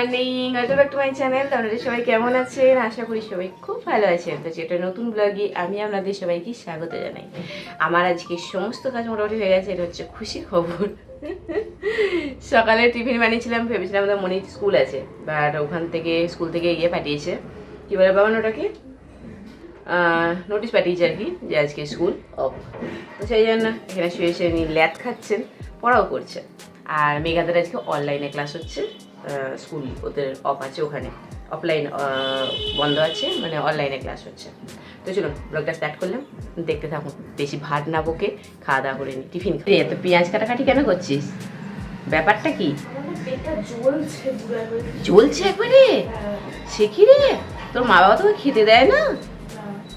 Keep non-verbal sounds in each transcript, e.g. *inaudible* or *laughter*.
Morning welcome back to my channel আপনারা সবাই কেমন আছেন? আশা করি সবাই খুব ভালো আছেন। তো যেটা নতুন ব্লগে আমি আপনাদের সবাইকে স্বাগত জানাই। আমার আজকে সমস্ত কাজ মোটামুটি হয়ে গেছে, এটা হচ্ছে খুশি খবর। সকালে টিফিন বানিয়েছিলাম, ভেবেছিলাম আমাদের মনে স্কুল আছে বাট ওখান থেকে স্কুল থেকে ইয়ে পাঠিয়েছে। কী বলে বাবা ওটাকে? নোটিশ পাঠিয়েছে আর কি, যে আজকে স্কুল অফ তো সেই জন্য এখানে শুয়ে শুয়ে ল্যাদ খাচ্ছেন, পড়াও করছেন আর মেঘাদের আজকে অনলাইনে ক্লাস হচ্ছে। স্কুল ওদের অফ আছে ওখানে। অফলাইন বন্ধ আছে মানে অনলাইনে ক্লাস হচ্ছে। তো চলুন ব্লগটা স্টার্ট করলাম। দেখতে থাকুন। বেশি ভাত না বকে খাওয়া দাওয়া করে নি। টিফিন তো পেঁয়াজ কাটাকাটি কেন করছিস? ব্যাপারটা কি। চলছে একবারে। সে কি রে? তোর মা বাবা তোকে খেতে দেয় না?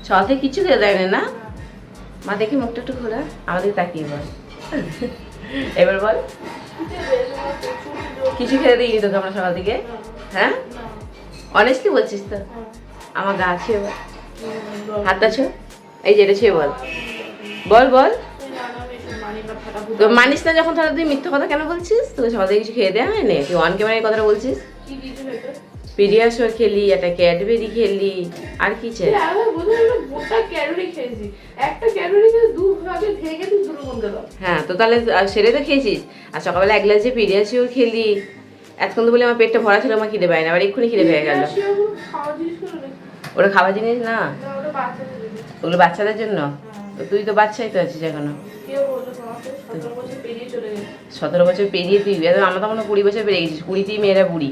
সকাল থেকে কিছু খেতে দেয় না না? মা দেখি মুখটা একটু খোলা। আমাদের তাকিয়ে বল। *laughs* এবার বল। কিছু খেতে দিইনি তোকে আমরা সকাল থেকে? হ্যাঁ? অনেস্টলি বলছিস তো। আমার গা ছুঁয়ে বল হাতটা ছো? এই যে এটা বল। বল বল। তো মানিস না যখন তাহলে তুই মিথ্যা কথা কেন বলছিস? তোকে সকাল থেকে কিছু খেয়ে দেওয়া হয় না তুই অন ক্যামেরায় কথাটা বলছিস? পিডিয়াশোর খেলি একটা ক্যাডবেরি খেলি আর কি চাই? আমি বোধহয় গোটা ক্যালোরি খেয়েছি। একটা ক্যালোরি খেয়ে দু ভাগে ভেঙে তুই দুটো মন গেল। হ্যাঁ তো তাহলে সেরে তো খেয়েছিস। আর সকালবেলা এক গ্লাস যে খেলি। এতক্ষণ তো বলে আমার পেটটা ভরা ছিল আমার খিদে পায় না। আবার এক্ষুনি খিদে পেয়ে গেল। ওটা খাওয়া জিনিস না। ওগুলো বাচ্চাদের জন্য? তো তুই তো বাচ্চাই তো আছিস এখনও। সতেরো বছর পেরিয়ে তুই আমরা তখন কুড়ি বছর পেরিয়ে গেছিস কুড়িতেই মেয়েরা বুড়ি।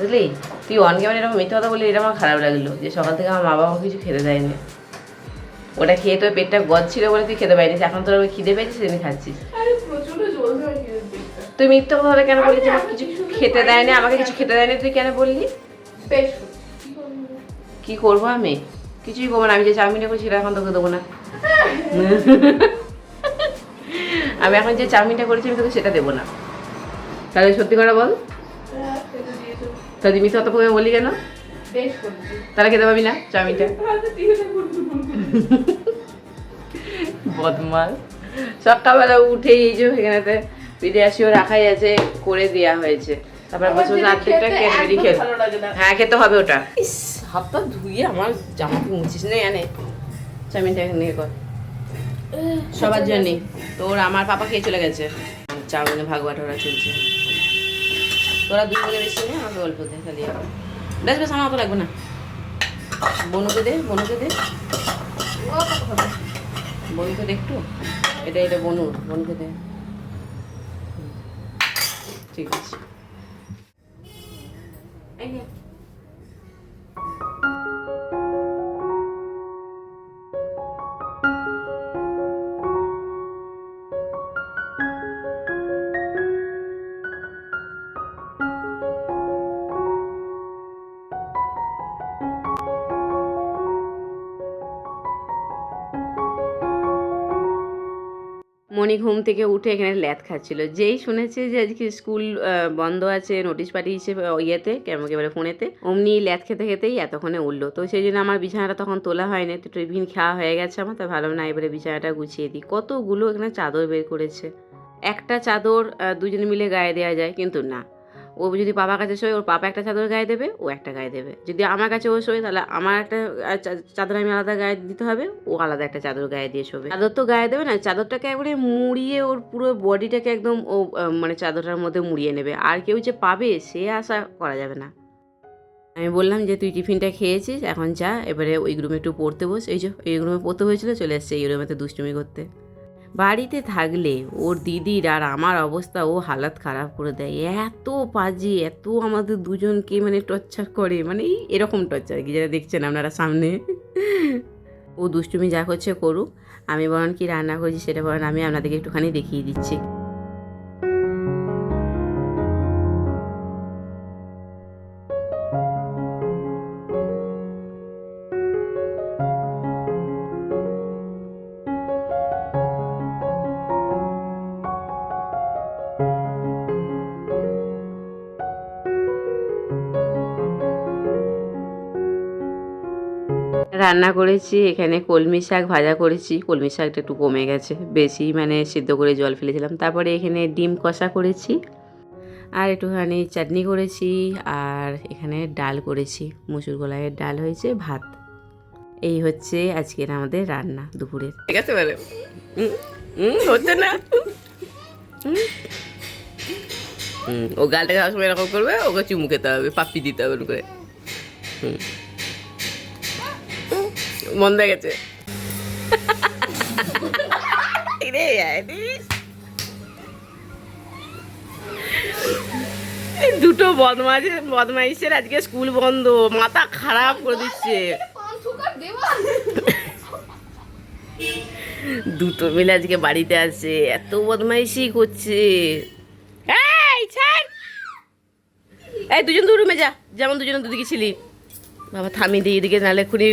বুঝলি? তুই অন ক্যামেরা এরকম মিথ্যে কথা বললি এটা আমার খারাপ লাগল। যে সকাল থেকে আমার মা বাবা কিছু খেতে দেয়নি। ওটা খেয়ে তোর পেটটা গদ ছিল বলে তুই খেতে পারিস এখন তোর খিদে পেয়েছিস সেদিন খাচ্ছিস। তুই মিথ্যে কথা বলে কেন বললি? যে কিছু খেতে দেয়নি আমাকে কিছু খেতে দেয়নি তুই কেন বললি? কি করব? আমি? কিছুই করব না আমি যে চাউমিনটা করছি সেটা এখন তোকে দেবো না। *laughs* আমি এখন যে চাউমিনটা করেছি আমি তোকে সেটা দেবো না। তাহলে সত্যি করে বল। তুই মিথ্যে কথা প্রথমে বললি কেন। তাহলে খেতে পাবি না? চাউমিনটা *laughs* করব। বদমাস। সকালবেলা উঠে এই যে এখানেতে পিডিয়াশিও রাখাই আছে করে দেওয়া হয়েছে। তারপরে আর্ধেকটা খেতে ক্যাডবেরি খেল। হ্যাঁ খেতে হবে ওটা। ইস হাতটা ধুয়ে আমার জামাকে মুছিস না এনে চাউমিনটা এখানে কর। সবার জন্যই তোর আমার পাপা খেয়ে চলে গেছে। চাউমিনে ভাগ বাটোরা চলছে। তোরা দুই বলে বেশি নেই আমাকে অল্প দে খালি বেশ বেশ আমার অত লাগবে না। বনুকে দে বনুকে দে। বনুকে দে একটু। এটা এটা বনুর, বনুকে দে। ঠিক আছে। এই নে। ঘুম থেকে উঠে এখানে ল্যাথ খাচ্ছিল। যেই শুনেছে যে আজকে স্কুল বন্ধ আছে নোটিশ পাঠিয়েছে ইয়েতে কেমন এবারে ফোনেতে, অমনি ল্যাথ খেতে খেতেই এতক্ষণে উঠল। তো সেই জন্য আমার বিছানাটা তখন তোলা হয়নি তো টিফিন খাওয়া হয়ে গেছে আমার তো ভালো না এবারে বিছানাটা গুছিয়ে দিই। কতগুলো এখানে চাদর বের করেছে? একটা চাদর দুজনে মিলে গায়ে দেওয়া যায়, কিন্তু না। ও যদি পাপার কাছে শোয়, ওর পাপা একটা চাদর গায়ে দেবে, ও একটা গায়ে দেবে। যদি আমার কাছে ও শোয়, তাহলে আমার একটা চাদর আমি আলাদা গায়ে দিতে হবে, ও আলাদা একটা চাদর গায়ে দিয়ে শোবে। চাদর তো গায়ে দেবে না, চাদরটাকে একবারে মুড়িয়ে ওর পুরো বডিটাকে একদম ও মানে চাদরটার মধ্যে মুড়িয়ে নেবে। আর কেউ যে পাবে, সে আশা করা যাবে না। আমি বললাম যে, তুই টিফিনটা খেয়েছিস, এখন যা, এবারে ওই রুমে একটু পড়তে বস। এই যে, এই রুমে পড়তে হয়েছিল, চলে এসছে এই রুমেতে দুষ্টুমি করতে। বাড়িতে থাকলে ওর দিদির আর আমার অবস্থা, ও হালাত খারাপ করে দেয়। এত পাজি এত আমাদের দুজনকে মানে টর্চার করে মানে এই এরকম টর্চার। কি যারা দেখছেন আপনারা সামনে? ও দুষ্টুমি যা করছে করুক, আমি বরং কি রান্না করছি সেটা বরং আমি আপনাদেরকে একটুখানি দেখিয়ে দিচ্ছি। রান্না করেছি, এখানে কলমি শাক ভাজা করেছি, কলমি শাকটা একটু কমে গেছে, বেশি মানে সিদ্ধ করে জল ফেলেছিলাম। তারপরে এখানে ডিম কষা করেছি, আর একটুখানি চাটনি করেছি, আর এখানে ডাল করেছি, মুসুর কলাইয়ের ডাল হয়েছে, ভাত। এই হচ্ছে আজকের আমাদের রান্না দুপুরের। ঠিক আছে বলে হচ্ছে না। ও গালটা খাওয়ার সময় এরকম করবে, ওকে চুমু খেতে হবে, পাপ্পি দিতে হবে করে হুম। মন হয়ে গেছে। দুটো বদমাইশের বদমাইশের আজকে স্কুল বন্ধ, মাথা খারাপ করে দিচ্ছে। দুটো মিলে আজকে বাড়িতে আছে এত বদমাইশি করছে। এই দুজন দু রুমে যা, যেমন দুজন দুদিকে ছিলি। বাবা থামি দিই এদিকে নালে খুনি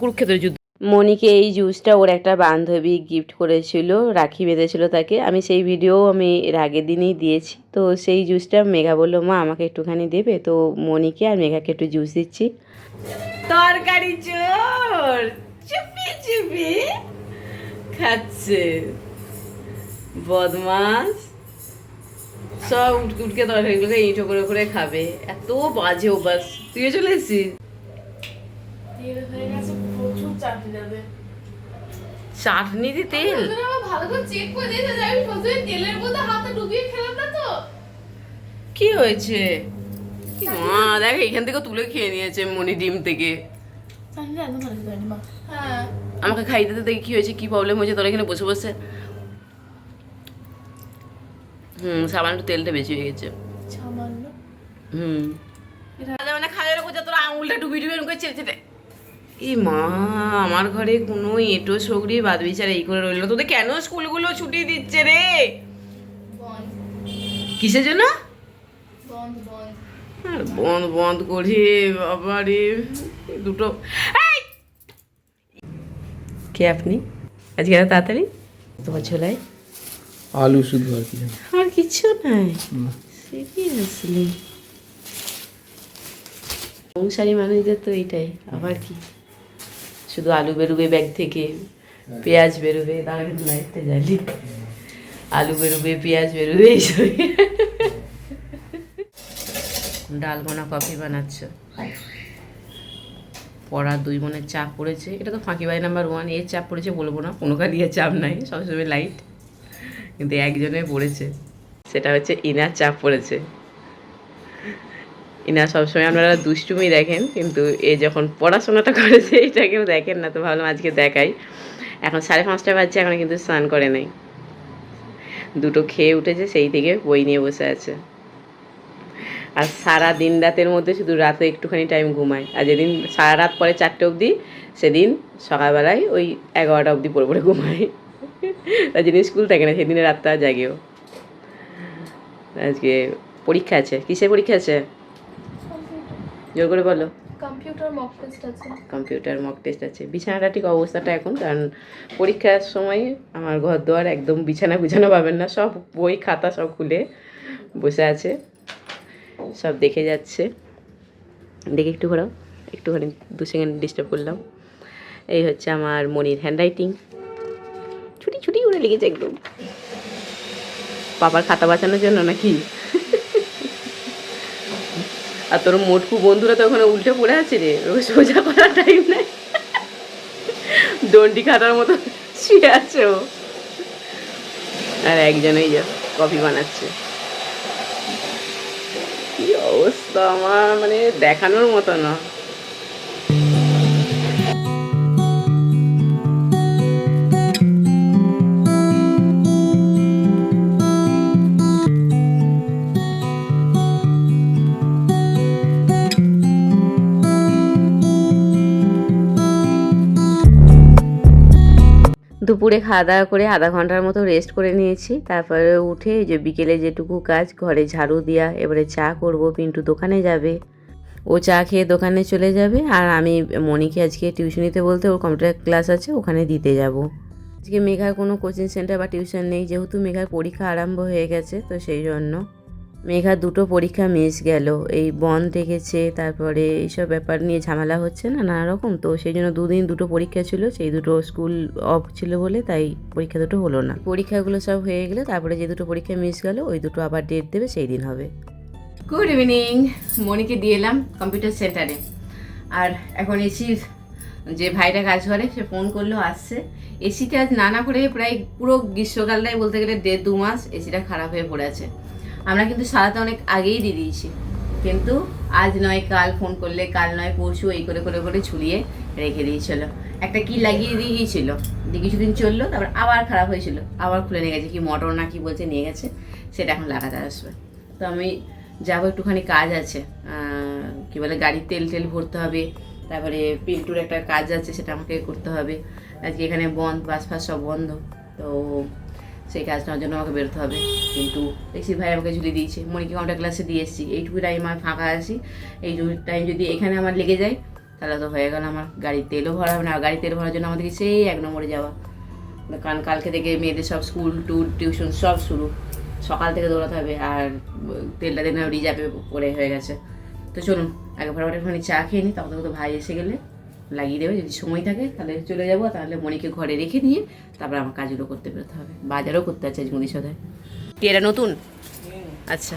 কুরুক্ষেত্রের যুদ্ধ। মনিকে এই জুসটা ওর একটা বান্ধবী গিফট করেছিল রাখি বেঁধেছিল তাকে। আমি সেই ভিডিও আমি এর আগের দিনই দিয়েছি। তো সেই জুসটা মেঘা বলল মা আমাকে একটুখানি দেবে? তো মনিকে আর মেঘাকে একটু জুস দিচ্ছি। তরকারি চোর চুপি চুপি। খাচ্ছে। বদমাস সব উঠকে উঠকে তরকারিগুলোকে ইঁটো করে করে খাবে। এত বাজে অভ্যাস। তুইও চলে এসেছিস? চাটনি যাবে চাটনিতে তেল? ভালো করে চেক করে দিতে যাই আমি প্রথমে তেলের মধ্যে হাতটা ডুবিয়ে খেলাম না তো। কি হয়েছে? মা দেখ এখান থেকে তুলে খেয়ে নিয়েছে মনি ডিম থেকে। হ্যাঁ। আমাকে খাইতে দিতে কি হয়েছে কি প্রবলেম হয়েছে তোরা এখানে বসে বসে। হুম সামান্য তেলটা বেশি হয়ে গেছে। হুম। মানে খাওয়ার কোথা তোর আঙুলটা ডুবি ডুবি করে চেটে চেটে এই মা আমার ঘরে কোনো এঁটো সগড়ি বাদ বিচার এই করে রইল তোদের কেন স্কুলগুলো ছুটি দিচ্ছে রে? বন্ধ। কিসের জন্য? বন্ধ বন্ধ। আর বন্ধ বন্ধ করি বাবারে দুটো। কে আপনি? আজকে এত তাড়াতাড়ি? তোমার ছোলায় আলু শুধু আর কি আমার কিচ্ছু নাই। সিরিয়াসলি সংসারী মানুষদের তো এইটাই। আবার কি? শুধু আলু বেরোবে ব্যাগ থেকে পেঁয়াজ বেরোবে কিন্তু লাইটটা জ্বালি। আলু বেরোবে পেঁয়াজ বেরোবে এইসব ডালগোনা কফি বানাচ্ছ? পড়া দুই বোনের চাপ পড়েছে। এটা তো ফাঁকি ফাঁকিবাই নাম্বার ওয়ানের চাপ পড়েছে বলব না কোনো কারিয়ে চাপ নাই সবসময় লাইট কিন্তু একজনের পড়েছে। সেটা হচ্ছে ইনার চাপ পড়েছে। ইনার সবসময় আপনারা দুষ্টুমি দেখেন, কিন্তু এ যখন পড়াশোনাটা করেছে, এটা কেউ দেখেন না, তো ভাবলাম আজকে দেখাই। এখন সাড়ে পাঁচটা বাজছে, এখন কিন্তু স্নান করে নাই। দুটো খেয়ে উঠেছে, সেই থেকে বই নিয়ে বসে আছে। আর সারা দিন রাতের মধ্যে শুধু রাতে একটুখানি টাইম ঘুমায়। আর যেদিন সারা রাত পরে চারটে অবধি, সেদিন সকালবেলায় ওই এগারোটা অবধি পড়ে পড়ে ঘুমায়। আর যেদিন স্কুল থাকে না, সেদিনে রাতটা জাগেও। আজকে পরীক্ষা আছে। কিসের পরীক্ষা আছে? জোর করে বলো। কম্পিউটার মক টেস্ট আছে। কম্পিউটার মক টেস্ট আছে। বিছানাটা ঠিক অবস্থাটা এখন কারণ পরীক্ষার সময় আমার ঘর দুয়ার একদম বিছানা বিছানা পাবেন না সব বই খাতা সব খুলে বসে আছে। সব দেখে যাচ্ছে। দেখে একটু ঘোরাও। একটুখানি দু সেকেন্ড ডিস্টার্ব করলাম। এই হচ্ছে আমার মনির হ্যান্ড রাইটিং ছুটি ছুটি করে লিখেছে একদম। বাবার খাতা বাঁচানোর জন্য নাকি? আর তোর মোটকু বন্ধুরা তো ওখানে উল্টে পড়ে আছে রে। ওকে সোজা করার টাইম নাই। দণ্ডি খাটার মতো শুয়ে আছে ও। আর একজন এই যা কফি বানাচ্ছে। কি অবস্থা আমার মানে দেখানোর মতো না। দুপুরে খাওয়া দাওয়া করে আধা ঘণ্টার মতো রেস্ট করে নিয়েছি। তারপরে উঠে যে বিকেলে যেটুকু কাজ, ঘরে ঝাড়ু দেওয়া এবারে চা করব। পিন্টু দোকানে যাবে। ও চা খেয়ে দোকানে চলে যাবে আর আমি মনিকে আজকে টিউশনিতে বলতে ওর কম্পিউটার ক্লাস আছে, ওখানে দিতে যাব। আজকে মেঘার কোনো কোচিং সেন্টার বা টিউশন নেই, যেহেতু মেঘার পরীক্ষা আরম্ভ হয়ে গেছে, তো সেই জন্য মেঘা দুটো পরীক্ষা মিস গেল। এই বন রেখেছে তারপরে এইসব ব্যাপার নিয়ে ঝামেলা হচ্ছে না, নানা রকম। তো সেই জন্য দুদিন দুটো পরীক্ষা ছিল, সেই দুটো স্কুল অফ ছিল বলে তাই পরীক্ষা দুটো হলো না। পরীক্ষাগুলো সব হয়ে গেলে তারপরে যে দুটো পরীক্ষা মিস গেল, ওই দুটো আবার ডেট দেবে, সেই দিন হবে। গুড ইভিনিং মনিকে দিয়ে এলাম কম্পিউটার সেন্টারে আর এখন এসির যে ভাইটা কাজ করে, সে ফোন করল, আসছে। এসিটা আজ নানা করে প্রায় পুরো গ্রীষ্মকালটাই বলতে গেলে দেড় দু মাস এসিটা খারাপ হয়ে পড়ে আছে। আমরা কিন্তু সারাতে অনেক আগেই দিয়ে দিয়েছি। কিন্তু আজ নয়, কাল ফোন করলে, কাল নয়, পরশু এই করে করে করে ঝুলিয়ে রেখে দিয়েছিল। একটা কি লাগিয়ে দিয়ে গিয়েছিল দিয়ে কিছুদিন চলল, তারপর আবার খারাপ হয়েছিল। আবার খুলে নিয়ে গেছে, কি মোটর না কি বলছে, নিয়ে গেছে, সেটা এখন লাগাতে আসবে। তো আমি যাব, একটুখানি কাজ আছে। কি বলে, গাড়ির তেল টেল ভরতে হবে, তারপরে পিন্টুর একটা কাজ আছে, সেটা আমাকে করতে হবে। আজকে এখানে বন্ধ, বাস ফাস সব বন্ধ। তো সেই কাজটার জন্য আমাকে বেরোতে হবে। কিন্তু দেখছি ভাই আমাকে ঝুলিয়ে দিয়েছে। মনিকে কম্পিউটার ক্লাসে দিয়ে এসেছি। এইটুকু টাইম আমার ফাঁকা আছি। এইটুকু টাইম যদি এখানে আমার লেগে যায়, তাহলে তো হয়ে গেল আমার গাড়ির তেলও ভরা হবে না। গাড়ির তেল ভরার জন্য আমাদেরকে সেই এক নম্বরে যাওয়া। কারণ কালকে থেকে মেয়েদের সব স্কুল ট্যুর টিউশন সব শুরু। সকাল থেকে দৌড়াতে হবে। আর তেলটা দিন রিজার্ভে পড়ে হয়ে গেছে। তো চলুন, আগে ফটাফট একটুখানি চা খেয়ে নিই। তখন তো ভাই এসে গেলে লাগিয়ে দেবে যদি সময় থাকে তাহলে চলে যাব তাহলে মনিকে ঘরে রেখে দিয়ে তারপর আমার কাজগুলো করতে বেরোতে হবে। বাজারও করতে আছে আজ মুদি সদায় কি এটা নতুন? আচ্ছা।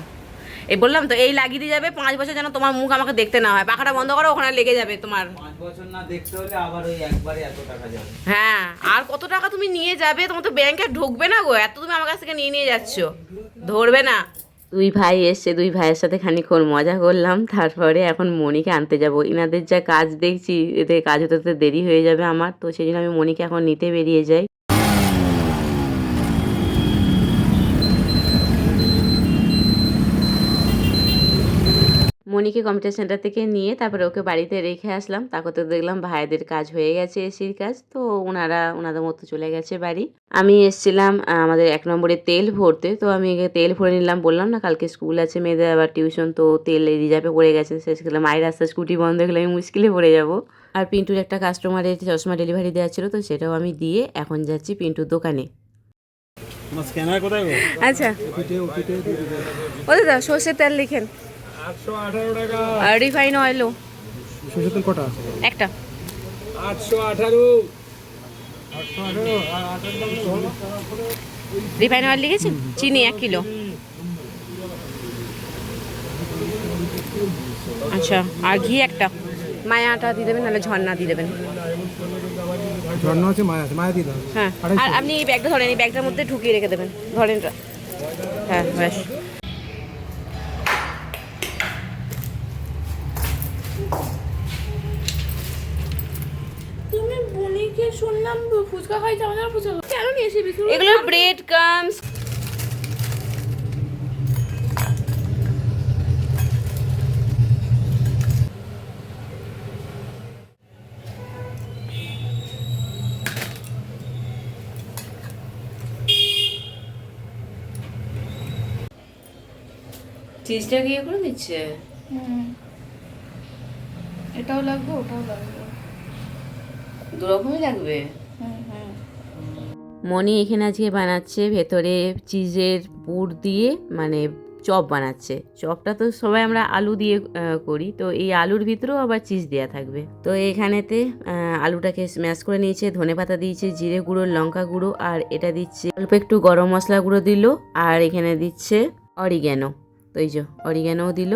এই বললাম তো এই লাগিয়ে দিয়ে যাবে পাঁচ বছর যেন তোমার মুখ আমাকে দেখতে না হয়। পাখাটা বন্ধ করো ওখানে লেগে যাবে তোমার। পাঁচ বছর না দেখতে হলে আবার ওই একবারে এত টাকা যাবে। হ্যাঁ আর কত টাকা তুমি নিয়ে যাবে? তোমার তো ব্যাংকে ঢুকবে না গো এত তুমি আমার কাছ থেকে নিয়ে নিয়ে যাচ্ছ। ধরবে না। দুই ভাই এসছে দুই ভাইয়ের সাথে খানিক্ষণ মজা করলাম, তারপরে এখন মনিকে আনতে যাব। ইনাদের যা কাজ দেখছি, এতে কাজ হতে দেরি হয়ে যাবে আমার, তো সেই জন্য আমি মনিকে এখন নিতে বেরিয়ে যাই। মনিকে কম্পিউটার সেন্টার থেকে নিয়ে তারপরে ওকে বাড়িতে রেখে আসলাম। তারপর তো দেখলাম ভাইদের কাজ হয়ে গেছে এসির কাজ তো ওনারা ওনাদের মতো চলে গেছে বাড়ি। আমি এসছিলাম আমাদের এক নম্বরে তেল ভরতে তো আমি তেল ভরে নিলাম বললাম না কালকে স্কুল আছে মেয়েদের আবার টিউশন তো তেল রিজার্ভে পড়ে গেছে। শেষ গেলাম মায়ের রাস্তা স্কুটি বন্ধ হয়ে গেলে আমি মুশকিলে পড়ে যাব। আর পিন্টুর একটা কাস্টমারের চশমা ডেলিভারি দেওয়া ছিল তো সেটাও আমি দিয়ে এখন যাচ্ছি পিন্টুর দোকানে। আচ্ছা। ও দাদা সর্ষের তেল লিখেন। আর রিফাইন অয়েলও সরষের তেল কটা একটা। আটশো আঠারো। রিফাইন অয়েল লিখেছেন? চিনি এক কিলো। আচ্ছা আর ঘি একটা। মায়াটা দিয়ে দেবেন নাহলে ঝর্ণা দিয়ে দেবেন। ঝর্ণা আছে মায়া আছে মায়া দিয়ে দাও। হ্যাঁ আর আপনি এই ব্যাগটা ধরেন এই ব্যাগটার মধ্যে ঢুকিয়ে রেখে দেবেন। ধরেন হ্যাঁ ব্যাস তুমি শুনলাম ফুচকা খাইছে আমাদের ফুচকা কেন নিয়ে এসে বিক্রি এগুলো ব্রেড কামস চিজটা ইয়ে করে দিচ্ছে? এটাও লাগবে ওটাও লাগবে। দু রকমই লাগবে। মনি এখানে আজকে বানাচ্ছে, ভেতরে চিজের পুর দিয়ে মানে চপ বানাচ্ছে। চপটা তো সবাই আমরা আলু দিয়ে করি। তো এই আলুর ভিতরেও আবার চিজ দেওয়া থাকবে। তো এখানেতে আলুটাকে স্ম্যাশ করে নিয়েছে, ধনে পাতা দিয়েছে, জিরে গুঁড়ো, লঙ্কা গুঁড়ো, আর এটা দিচ্ছে, অল্প একটু গরম মশলা গুঁড়ো দিল, আর এখানে দিচ্ছে অরিগ্যানো তো এই যে অরিগ্যানোও দিল,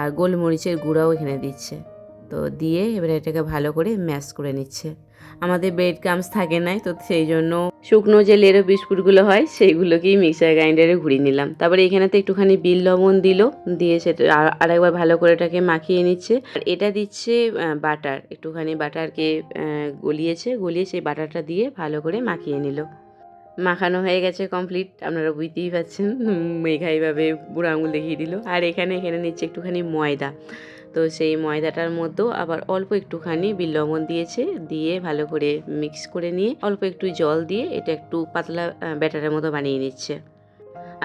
আর গোলমরিচের গুঁড়াও এখানে দিচ্ছে। তো দিয়ে এবারে এটাকে ভালো করে ম্যাশ করে নিচ্ছে। আমাদের ব্রেড ক্রামস থাকে নাই, তো সেই জন্য শুকনো যে লেরো বিস্কুটগুলো হয়, সেইগুলোকেই মিক্সার গ্রাইন্ডারে ঘুরিয়ে নিলাম। তারপরে এখানেতে একটুখানি বিল লবণ দিল, দিয়ে সেটা আর- আরেকবার ভালো করে এটাকে মাখিয়ে নিচ্ছে। আর এটা দিচ্ছে বাটার একটুখানি বাটারকে গলিয়েছে, গলিয়ে সেই বাটারটা দিয়ে ভালো করে মাখিয়ে নিল। মাখানো হয়ে গেছে কমপ্লিট আপনারা বুঝতেই পারছেন। মেঘা এইভাবে বুড়ো আঙুল দেখিয়ে দিল। আর এখানে এখানে নিচ্ছে একটুখানি ময়দা। তো সেই ময়দাটার মধ্যেও আবার অল্প একটুখানি বিল লবণ দিয়েছে, দিয়ে ভালো করে মিক্স করে নিয়ে অল্প একটু জল দিয়ে এটা একটু পাতলা ব্যাটারের মতো বানিয়ে নিচ্ছে।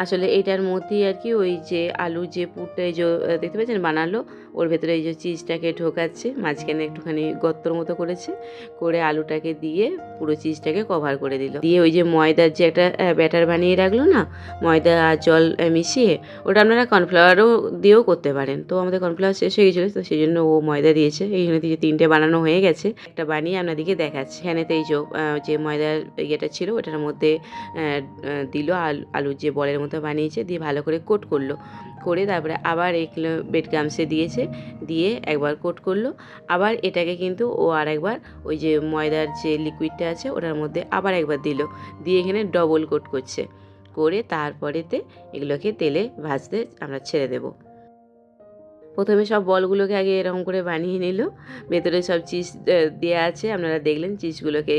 আসলে এইটার মধ্যেই আর কি ওই যে আলু যে পুরটা এই যে দেখতে পাচ্ছেন বানালো, ওর ভেতরে এই যে চিজটাকে ঢোকাচ্ছে, মাঝখানে একটুখানি গর্তর মতো করেছে, করে আলুটাকে দিয়ে পুরো চিজটাকে কভার করে দিল। দিয়ে ওই যে ময়দার যে একটা ব্যাটার বানিয়ে রাখল না, ময়দা আর জল মিশিয়ে, ওটা আপনারা কর্নফ্লাওয়ারও দিয়েও করতে পারেন। তো আমাদের কর্নফ্লাওয়ার শেষ হয়ে গেছিল, তো সেই জন্য ও ময়দা দিয়েছে। এই এইখানে থেকে তিনটে বানানো হয়ে গেছে, একটা বানিয়ে আপনাদেরকে দেখাচ্ছে। এখানে তো এই যে যে ময়দার ইয়েটা ছিল, ওটার মধ্যে দিল আলু যে বলের মতো বানিয়েছে, দিয়ে ভালো করে কোট করল। করে তারপরে আবার এগুলো বেড গামসে দিয়েছে, দিয়ে একবার কোট করল। আবার এটাকে কিন্তু ও আর একবার ওই যে ময়দার যে লিকুইডটা আছে ওটার মধ্যে আবার একবার দিল। দিয়ে এখানে ডবল কোট করছে। করে তারপরেতে এগুলোকে তেলে ভাজতে আমরা ছেড়ে দেব। প্রথমে সব বলগুলোকে আগে এরকম করে বানিয়ে নিল। ভেতরে সব চিজ দেওয়া আছে। আপনারা দেখলেন চিজগুলোকে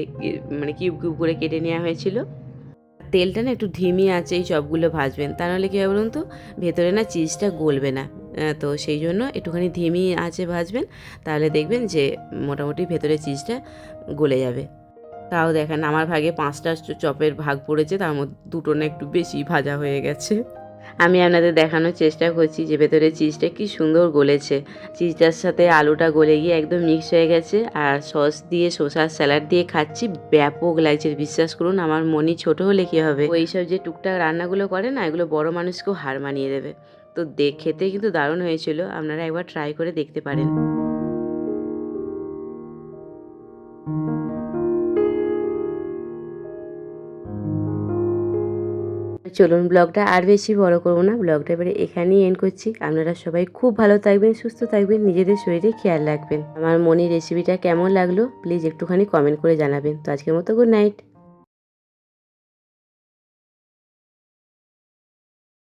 মানে কিউব কিউব করে কেটে নেওয়া হয়েছিল। তেলটা না একটু ধিমি আছে এই চপগুলো ভাজবেন। তা নাহলে কী হবে বলুন তো? ভেতরে না চিজটা গলবে না। তো সেই জন্য একটুখানি ধিমি আছে ভাজবেন। তাহলে দেখবেন যে মোটামুটি ভেতরে চিজটা গলে যাবে। তাও দেখেন, আমার ভাগে পাঁচটা চপের ভাগ পড়েছে, তার মধ্যে দুটো না একটু বেশি ভাজা হয়ে গেছে। আমি আপনাদের দেখানোর চেষ্টা করছি যে ভেতরে চিজটা কি সুন্দর গলেছে। চিজটার সাথে আলুটা গলে গিয়ে একদম মিক্স হয়ে গেছে আর সস দিয়ে শসার স্যালাড দিয়ে খাচ্ছি। ব্যাপক লাগছে, বিশ্বাস করুন, আমার মনি ছোট হলে কী হবে? ওই সব যে টুকটাক রান্নাগুলো করে না, এগুলো বড় মানুষকেও হার মানিয়ে দেবে। তো দেখ খেতে কিন্তু দারুণ হয়েছিল, আপনারা একবার ট্রাই করে দেখতে পারেন। চলুন ব্লগটা আর বেশি বড় করব না। ব্লগটা এবারে এখানেই এন্ড করছি। আপনারা সবাই খুব ভালো থাকবেন, সুস্থ থাকবেন, নিজেদের শরীরে খেয়াল রাখবেন। আমার মনি রেসিপিটা কেমন লাগল প্লিজ একটুখানি কমেন্ট করে জানাবেন। তো আজকের মতো গুড নাইট